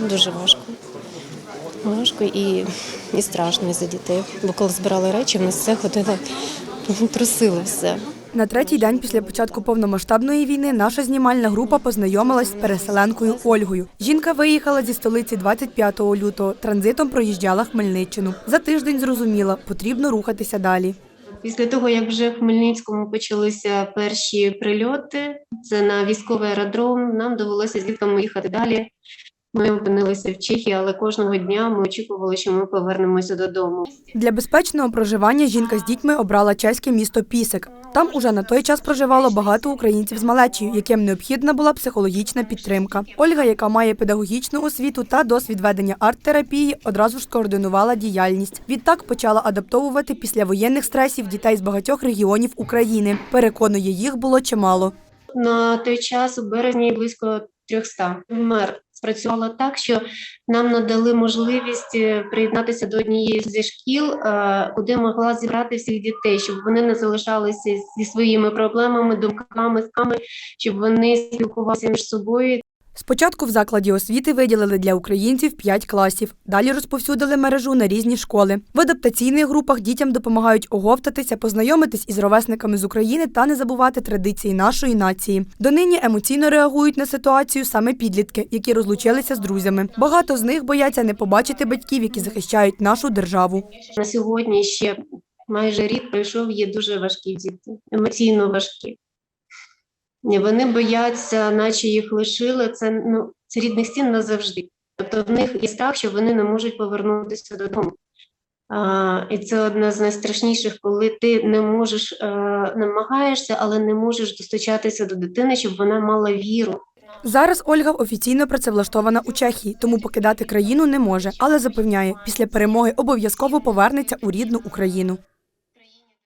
дуже важко. Важко і, і страшно за дітей. Бо коли збирали речі, в нас все ходило, трусило все. На третій день після початку повномасштабної війни наша знімальна група познайомилась з переселенкою Ольгою. Жінка виїхала зі столиці 25 лютого. Транзитом проїжджала Хмельниччину. За тиждень зрозуміла, потрібно рухатися далі. Після того, як вже в Хмельницькому почалися перші прильоти, це на військовий аеродром, нам довелося з дітками їхати далі. Ми опинилися в Чехії, але кожного дня ми очікували, що ми повернемося додому. Для безпечного проживання жінка з дітьми обрала чеське місто Пісик. Там уже на той час проживало багато українців з малечею, яким необхідна була психологічна підтримка. Ольга, яка має педагогічну освіту та досвід ведення арт-терапії, одразу ж скоординувала діяльність. Відтак почала адаптовувати післявоєнних стресів дітей з багатьох регіонів України. Переконує, їх було чимало. На той час, у березні, близько 300. Мер спрацювала так, що нам надали можливість е, приєднатися до однієї зі шкіл, е, куди могла зібрати всіх дітей, щоб вони не залишалися зі своїми проблемами, думками, сками, щоб вони спілкувалися між собою Спочатку в закладі освіти виділили для українців 5 класів. Далі розповсюдили мережу на різні школи. В адаптаційних групах дітям допомагають оговтатися, познайомитись із ровесниками з України та не забувати традиції нашої нації. Донині емоційно реагують на ситуацію саме підлітки, які розлучилися з друзями. Багато з них бояться не побачити батьків, які захищають нашу державу. на сьогодні ще майже рік пройшов, є дуже важкі діти, емоційно важкі. Вони бояться, наче їх лишили. Це ну це рідних стін назавжди. Тобто в них є страх, що вони не можуть повернутися додому. А, і це одне з найстрашніших, коли ти не можеш е, намагаєшся, але не можеш достучатися до дитини, щоб вона мала віру. Зараз Ольга офіційно працевлаштована у Чехії, тому покидати країну не може, але запевняє, після перемоги обов'язково повернеться у рідну Україну.